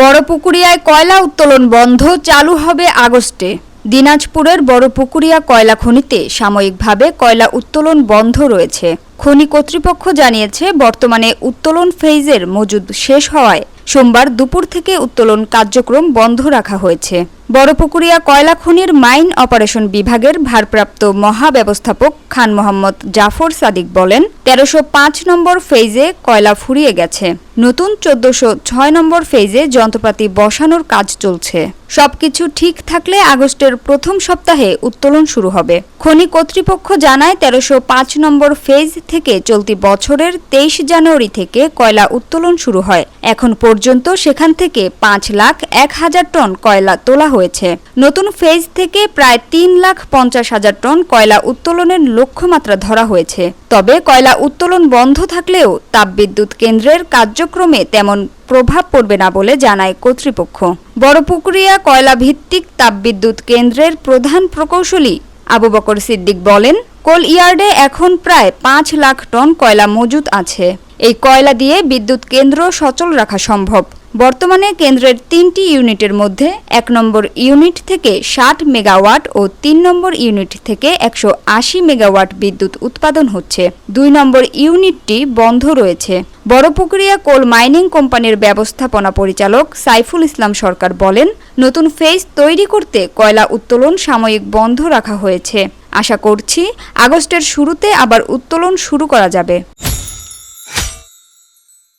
বড়পুকুরিয়ায় কয়লা উত্তোলন বন্ধ চালু হবে আগস্টে। দিনাজপুরের বড়পুকুরিয়া কয়লা খনিতে সাময়িকভাবে কয়লা উত্তোলন বন্ধ রয়েছে। খনি কর্তৃপক্ষ জানিয়েছে, বর্তমানে উত্তোলন ফেইজের মজুদ শেষ হওয়ায় সোমবার দুপুর থেকে উত্তোলন কার্যক্রম বন্ধ রাখা হয়েছে। বড়পুকুরিয়া কয়লা খনির মাইন অপারেশন বিভাগের ভারপ্রাপ্ত মহাব্যবস্থাপক খান মোহাম্মদ জাফর সাদিক বলেন, তেরোশো পাঁচ নম্বর ফেজে কয়লা ফুরিয়ে গেছে। নতুন চোদ্দশো ছয় নম্বর ফেজে যন্ত্রপাতি বসানোর কাজ চলছে। সবকিছু ঠিক থাকলে আগস্টের প্রথম সপ্তাহে উত্তোলন শুরু হবে। খনি কর্তৃপক্ষ জানায়, তেরোশো পাঁচ নম্বর ফেজ থেকে চলতি বছরের তেইশ জানুয়ারি থেকে কয়লা উত্তোলন শুরু হয়। এখন পর্যন্ত সেখান থেকে পাঁচ লাখ এক হাজার টন কয়লা তোলা হয়েছে। নতুন ফেজ থেকে প্রায় তিন লাখ পঞ্চাশ হাজার টন কয়লা উত্তোলনের লক্ষ্যমাত্রা ধরা হয়েছে। তবে কয়লা উত্তোলন বন্ধ থাকলেও তাপবিদ্যুৎ কেন্দ্রের কার্যক্রমে তেমন প্রভাব পড়বে না বলে জানায় কর্তৃপক্ষ। বড়পুকুরিয়া কয়লা ভিত্তিক তাপবিদ্যুৎ কেন্দ্রের প্রধান প্রকৌশলী আবু বকর সিদ্দিক বলেন, কোল ইয়ার্ডে এখন প্রায় পাঁচ লাখ টন কয়লা মজুত আছে। এই কয়লা দিয়ে বিদ্যুৎ কেন্দ্র সচল রাখা সম্ভব। বর্তমানে কেন্দ্রের তিনটি ইউনিটের মধ্যে এক নম্বর ইউনিট থেকে ষাট মেগাওয়াট ও তিন নম্বর ইউনিট থেকে একশো আশি মেগাওয়াট বিদ্যুৎ উৎপাদন হচ্ছে। দুই নম্বর ইউনিটটি বন্ধ রয়েছে। বড় বড়পুকুরিয়া কোল মাইনিং কোম্পানির ব্যবস্থাপনা পরিচালক সাইফুল ইসলাম সরকার বলেন, নতুন ফেজ তৈরি করতে কয়লা উত্তোলন সাময়িক বন্ধ রাখা হয়েছে। আশা করছি, আগস্টের শুরুতে আবার উত্তোলন শুরু করা যাবে।